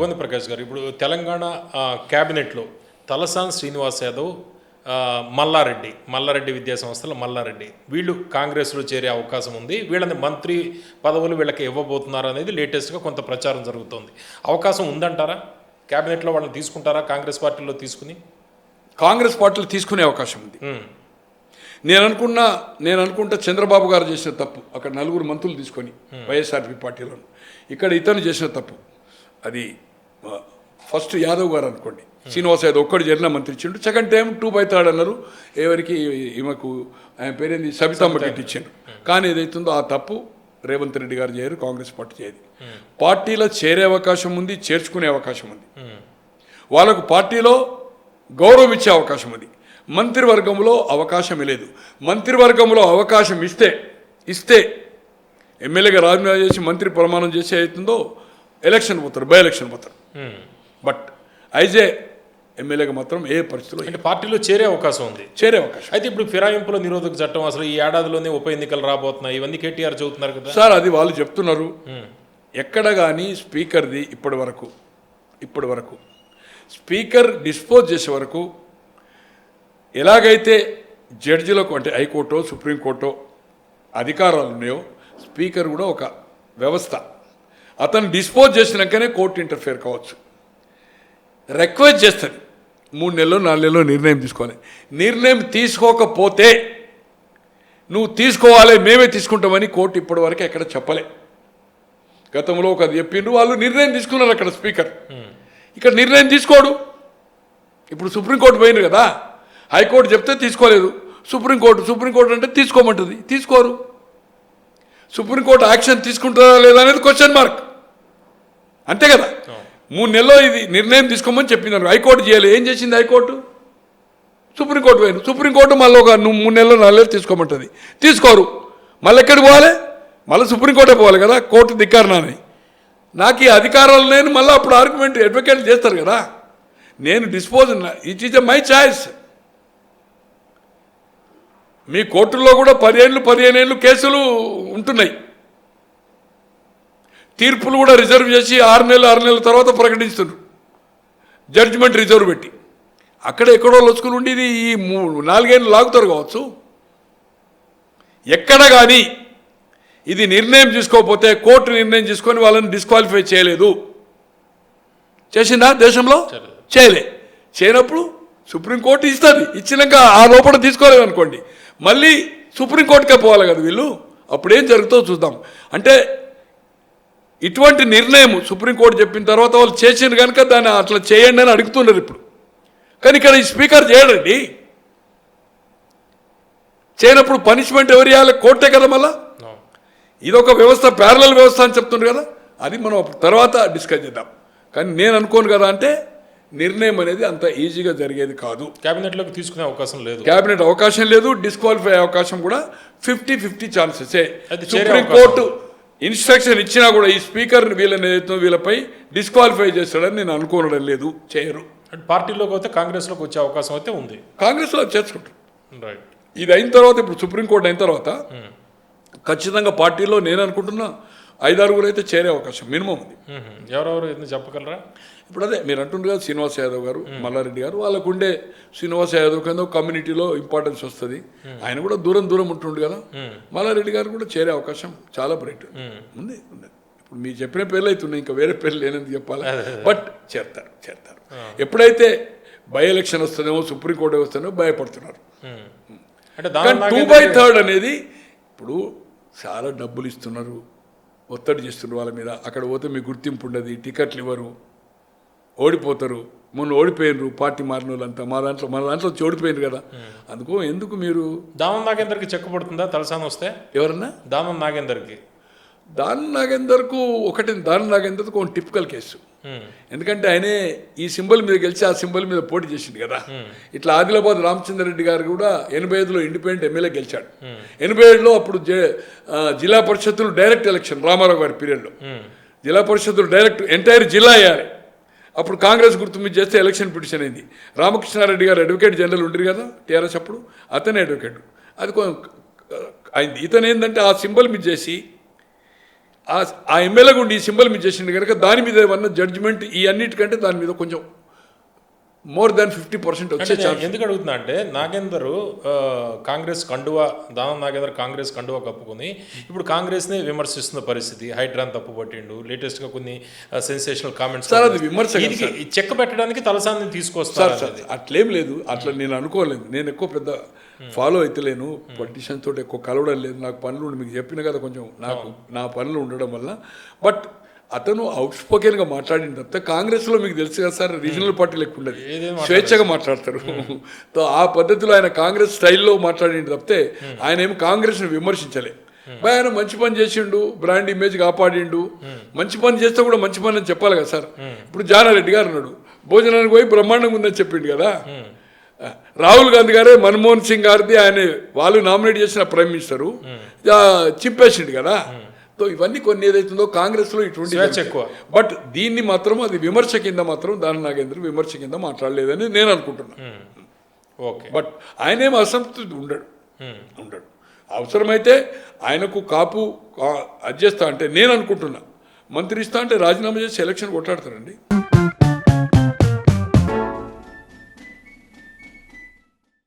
గోంది ప్రకాష్ గారు ఇప్పుడు తెలంగాణ క్యాబినెట్లో తలసాని శ్రీనివాస్ యాదవ్ మల్లారెడ్డి మల్లారెడ్డి విద్యా సంస్థల మల్లారెడ్డి వీళ్ళు కాంగ్రెస్లో చేరే అవకాశం ఉంది. వీళ్ళని మంత్రి పదవులు వీళ్ళకి ఇవ్వబోతున్నారు అనేది లేటెస్ట్గా కొంత ప్రచారం జరుగుతోంది. అవకాశం ఉందంటారా? క్యాబినెట్లో వాళ్ళని తీసుకుంటారా? కాంగ్రెస్ పార్టీలో తీసుకుని? కాంగ్రెస్ పార్టీలు తీసుకునే అవకాశం ఉంది. నేను అనుకున్నా నేను అనుకుంటా చంద్రబాబు గారు చేసిన తప్పు అక్కడ నలుగురు మంత్రులు తీసుకొని వైఎస్ఆర్పి పార్టీలో ఇక్కడ ఇతను చేసిన తప్పు అది ఫస్ట్ యాదవ్ గారు అనుకోండి. శ్రీనివాస్ యాదవ్ ఒక్కడు జరిగిన మంత్రి ఇచ్చిండు. Second time two by third అన్నారు. ఎవరికి ఈమెకు ఆయన పేరేంది? సబితమ్మ టిట్ ఇచ్చిండు. కానీ ఏదైతుందో ఆ తప్పు రేవంత్ రెడ్డి గారు చేయరు కాంగ్రెస్ పార్టీ చేయదు. పార్టీలో చేరే అవకాశం ఉంది చేర్చుకునే అవకాశం ఉంది. వాళ్ళకు పార్టీలో గౌరవం ఇచ్చే అవకాశం ఉంది. మంత్రివర్గంలో అవకాశం లేదు. మంత్రివర్గంలో అవకాశం ఇస్తే ఇస్తే ఎమ్మెల్యేగా రాజీనామా చేసి మంత్రి ప్రమాణం చేసి అవుతుందో ఎలక్షన్ పోతారు బై ఎలక్షన్ పోతారు. ఉమ్. బట్ ఐజే ఎమ్మెల్యేగా మాత్రం ఏ పరిస్థితిలో అంటే పార్టీలో చేరే అవకాశం ఉంది. చేరే అవకాశం. అయితే ఇప్పుడు ఫిరాయింపుల నిరోధక చట్టం అసలు ఈ ఏడాదిలోనే ఉప ఎన్నికలు రాబోతున్నాయి. ఇవన్నీ కేటీఆర్ చెబుతున్నారు కదా. సార్ అది వాళ్ళు చెప్తున్నారు. ఉమ్, ఎక్కడ కానీ స్పీకర్ది ఇప్పటి వరకు ఇప్పటి వరకు స్పీకర్ డిస్పోజ్ చేసే వరకు ఎలాగైతే జడ్జిలకు అంటే హైకోర్టో సుప్రీంకోర్టో అధికారాలు ఉన్నాయో స్పీకర్ కూడా ఒక వ్యవస్థ. అతను డిస్పోజ్ చేసినాకనే కోర్టు ఇంటర్ఫేర్ కావచ్చు. రిక్వెస్ట్ చేస్తుంది మూడు నెలలు నాలుగు నెలలు నిర్ణయం తీసుకోవాలి. నిర్ణయం తీసుకోకపోతే నువ్వు తీసుకోవాలి మేమే తీసుకుంటామని కోర్టు ఇప్పటివరకు ఎక్కడ చెప్పలే. గతంలో ఒక చెప్పిండ్రు వాళ్ళు నిర్ణయం తీసుకున్నారు అక్కడ స్పీకర్. ఇక్కడ నిర్ణయం తీసుకోడు. ఇప్పుడు సుప్రీంకోర్టు పోయింది కదా. హైకోర్టు చెప్తే తీసుకోలేదు. సుప్రీంకోర్టు సుప్రీంకోర్టు అంటే తీసుకోమంటుంది. తీసుకోరు. సుప్రీంకోర్టు యాక్షన్ తీసుకుంటుందా లేదా అనేది క్వశ్చన్ మార్క్ అంతే కదా? మూడు నెలల్లో ఇది నిర్ణయం తీసుకోమని చెప్పింది హైకోర్టు చేయాలి. ఏం చేసింది హైకోర్టు? సుప్రీంకోర్టు పోయింది. సుప్రీంకోర్టు మళ్ళీ ఒక మూడు నెలలు నాలుగు నెలలు తీసుకోమంటుంది. తీసుకోరు. మళ్ళీ ఎక్కడికి పోవాలి? మళ్ళీ సుప్రీంకోర్టే పోవాలి కదా? కోర్టు ధిక్కారనాని నాకు ఈ అధికారాలు నేను మళ్ళీ అప్పుడు ఆర్గ్యుమెంట్ అడ్వకేట్ చేస్తారు కదా? నేను dispose it is my choice మీ కోర్టుల్లో కూడా పదిహేను పదిహేను ఏళ్ళు కేసులు ఉంటున్నాయి. తీర్పులు కూడా రిజర్వ్ చేసి ఆరు నెలలు ఆరు నెలల తర్వాత ప్రకటిస్తున్నారు జడ్జిమెంట్ రిజర్వ్ పెట్టి. అక్కడ ఎక్కడో లొచ్చుకుని ఉండి ఇది ఈ మూడు నాలుగేళ్ళు లాగుతారు కావచ్చు. ఎక్కడ కానీ ఇది నిర్ణయం తీసుకోకపోతే కోర్టు నిర్ణయం తీసుకొని వాళ్ళని డిస్క్వాలిఫై చేయలేదు. చేసిందా దేశంలో. చేయలే. చేయనప్పుడు సుప్రీంకోర్టు ఇస్తుంది. ఇచ్చినాక ఆ లోపల తీసుకోలేదు అనుకోండి. మళ్ళీ సుప్రీంకోర్టుకే పోవాలి కదా వీళ్ళు? అప్పుడు ఏం జరుగుతుందో చూద్దాం. అంటే ఇటువంటి నిర్ణయం సుప్రీంకోర్టు చెప్పిన తర్వాత వాళ్ళు చేసిండ్రు కనుక దాన్ని అట్లా చేయండి అని అడుగుతున్నారు ఇప్పుడు. కానీ ఇక్కడ ఈ స్పీకర్ చేయడండి. చేయనప్పుడు పనిష్మెంట్ ఎవరు ఇవ్వాలి? కోర్టే కదా మళ్ళా. ఇదొక వ్యవస్థ ప్యారలల్ వ్యవస్థ అని చెప్తుండ్రు కదా? అది మనం తర్వాత డిస్కస్ చేద్దాం. కానీ నేను అనుకోను కదా అంటే నిర్ణయం అనేది అంత ఈజీగా జరిగేది కాదు. క్యాబినెట్లోకి తీసుకునే అవకాశం లేదు. క్యాబినెట్ అవకాశం లేదు డిస్క్వాలిఫై అవకాశం కూడా ఫిఫ్టీ ఫిఫ్టీ ఛాన్సెసే సుప్రీంకోర్టు ఇన్స్ట్రక్షన్ ఇచ్చినా కూడా ఈ స్పీకర్ వీళ్ళని ఏదైతే వీళ్ళపై డిస్క్వాలిఫై చేస్తాడని నేను అనుకోనడం లేదు చేయరు. అంటే పార్టీలోకి అయితే కాంగ్రెస్లోకి వచ్చే అవకాశం అయితే ఉంది. కాంగ్రెస్లో చేర్చుకుంటారు రైట్ ఇది అయిన తర్వాత ఇప్పుడు సుప్రీంకోర్టు అయిన తర్వాత ఖచ్చితంగా పార్టీలో నేను అనుకుంటున్నా ఐదారుగురు అయితే చేరే అవకాశం మినిమం ఉంది. ఎవరెవరు ఎందుకు చెప్పగలరా? ఇప్పుడు అదే మీరు అంటుండ్రు కదా శ్రీనివాస్ యాదవ్ గారు మల్లారెడ్డి గారు వాళ్ళకు ఉండే శ్రీనివాస్ యాదవ్ కింద కమ్యూనిటీలో ఇంపార్టెన్స్ వస్తుంది. ఆయన కూడా దూరం దూరం ఉంటుండు కదా. మల్లారెడ్డి గారు కూడా చేరే అవకాశం చాలా బ్రైట్ ఉంది ఉంది. ఇప్పుడు మీరు చెప్పిన పేర్లు అయితే ఉన్నాయి ఇంకా వేరే పేర్లు లేనని చెప్పాలి? బట్ చేరతారు చేరతారు ఎప్పుడైతే బై ఎలక్షన్ వస్తుందేమో సుప్రీంకోర్టు వస్తుందో భయపడుతున్నారు. అంటే టూ బై థర్డ్ అనేది ఇప్పుడు చాలా డబ్బులు ఇస్తున్నారు. ఒత్తిడి చేస్తున్నారు వాళ్ళ మీద. అక్కడ పోతే మీ గుర్తింపు ఉండదు టికెట్లు ఇవ్వరు ఓడిపోతారు మొన్న ఓడిపోయినరు పార్టీ మారిన వాళ్ళంతా మా దాంట్లో మన దాంట్లో వచ్చి ఓడిపోయినారు కదా. అందుకో ఎందుకు మీరు దామం నాగేందర్కి చెక్కబడుతుందా తలసాని వస్తే? ఎవరన్నా? దామం నాగేందర్కి. దాని నాగేందర్కు ఒకటి దాని నాగేందర్కు ఒక టిపికల్ కేసు. ఎందుకంటే ఆయనే ఈ సింబల్ మీద గెలిచి ఆ సింబల్ మీద పోటీ చేసిండు కదా. ఇట్లా ఆదిలాబాద్ రామచంద్రరెడ్డి గారు కూడా ఎనభై ఐదులో ఇండిపెండెంట్ ఎమ్మెల్యే గెలిచాడు. ఎనభై ఏడులో అప్పుడు జిల్లా పరిషత్తులు డైరెక్ట్ ఎలక్షన్ రామారావు గారి పీరియడ్లో. జిల్లా పరిషత్తులు డైరెక్ట్ ఎంటైర్ జిల్లా అయ్యాలి. అప్పుడు కాంగ్రెస్ గుర్తు మీద చేస్తే ఎలక్షన్ పిటిషన్ అయింది. రామకృష్ణారెడ్డి గారు అడ్వకేట్ జనరల్ ఉండరు కదా టీఆర్ఎస్ అప్పుడు. అతనే అడ్వకేట్. అది అయింది. ఇతను ఏంటంటే ఆ సింబల్ మీద చేసి ఆ ఎమ్మెల్యే గుండి ఈ సింబల్ మీద చేసిండు కనుక దాని మీద ఏమన్నా జడ్జిమెంట్ ఈ అన్నిటికంటే దాని మీద కొంచెం మోర్ దాన్ ఫిఫ్టీ పర్సెంట్ వచ్చే నేను ఎందుకు అడుగుతున్నా అంటే నాగేందర్ కాంగ్రెస్ కండువా దానం నాగేందర్ కాంగ్రెస్ కండువా కప్పుకొని ఇప్పుడు కాంగ్రెస్ని విమర్శిస్తున్న పరిస్థితి. హైడ్రాన్ తప్పు పట్టిండు. లేటెస్ట్గా కొన్ని సెన్సేషనల్ కామెంట్స్ సార్, అది విమర్శ చెక్క పెట్టడానికి తలసాన్ని తీసుకొస్తారు సార్ అట్లేం లేదు. అట్లా నేను అనుకోలేదు. నేను ఎక్కువ పెద్ద ఫాలో అయితలేను పొలిటీషియన్ తోటి ఎక్కువ కలవడం లేదు. నాకు పనులు మీకు చెప్పిన కదా కొంచెం నాకు నా పనులు ఉండడం వల్ల. బట్ అతను అవుట్ స్పోకెన్గా మాట్లాడిన తప్పితే కాంగ్రెస్లో మీకు తెలుసు కదా సార్ రీజనల్ పార్టీలు ఎక్కువ ఉండదు. స్వేచ్ఛగా మాట్లాడతారు. తో ఆ పద్ధతిలో ఆయన కాంగ్రెస్ స్టైల్లో మాట్లాడిన తప్పితే ఆయన ఏం కాంగ్రెస్ని విమర్శించలే. బా ఆయన మంచి పని చేసిండు బ్రాండ్ ఇమేజ్ కాపాడిండు. మంచి పని చేస్తే కూడా మంచి పని అని చెప్పాలి కదా సార్. ఇప్పుడు జానారెడ్డి గారు ఉన్నాడు. భోజనానికి పోయి బ్రహ్మాండంగా ఉందని చెప్పిండు కదా. రాహుల్ గాంధీ గారే మన్మోహన్ సింగ్ గారిది ఆయన వాళ్ళు నామినేట్ చేసిన ప్రైమ్ మినిస్టరు. చింపేసిండు కదా. సో ఇవన్నీ కొన్ని ఏదైతుందో కాంగ్రెస్లో ఇటువంటి ఎక్కువ. బట్ దీన్ని మాత్రం అది విమర్శ కింద మాత్రం దాని నాగేంద్ర విమర్శ కింద మాట్లాడలేదని నేను అనుకుంటున్నా. ఓకే బట్ ఆయనేం అసంతృప్తి ఉండడు. ఉండడు. అవసరమైతే ఆయనకు కాపు అది చేస్తా అంటే నేను అనుకుంటున్నా. మంత్రి ఇస్తా అంటే రాజీనామా చేసి ఎలక్షన్ కొట్టాడతారండి